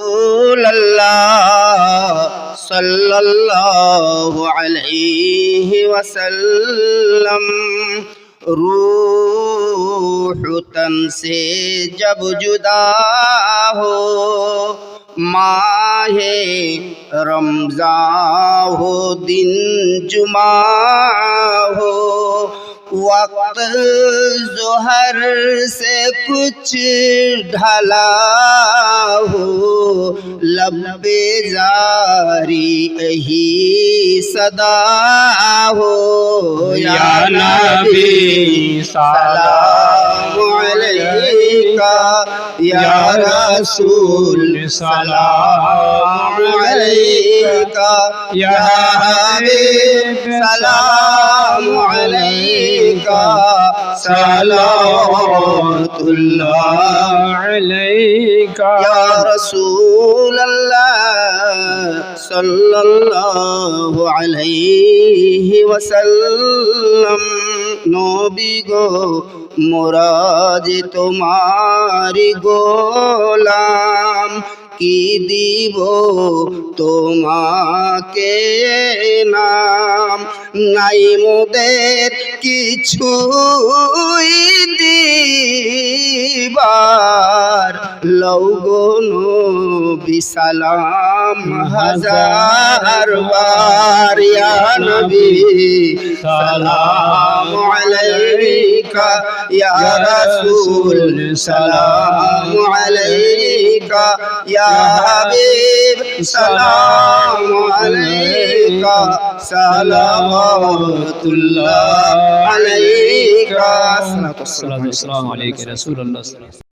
रसूल अल्लाह सल्लल्लाहु अलैहि वसल्लम। रूह तन से जब जुदा हो, माहे रमज़ा हो, दिन जुमा हो, वक्त जोहर से कुछ ढला हो। لب زاری اہی صدا ہو یا نبی، سلام علیکہ، یا رسول، سلام علیکہ، یا حبیب، سلام علیکہ سلام علیکہ يا رسول الله صلى الله عليه وسلم নবী গো মোরাজ তোমারি গোলাম কি দিব তোমাকে নাম নাই মোদের কিছুই লৌগো নবী সালাম, হাজার বার ইয়া নবী সালাম আলাইকা, ইয়া রাসূল, সালাম আলাইকা, ইয়া হাবিব, সালাম আলাইকা সালামাতুল্লাহ আলাইকা। সালাতু আলাইকা রাসূলুল্লাহ।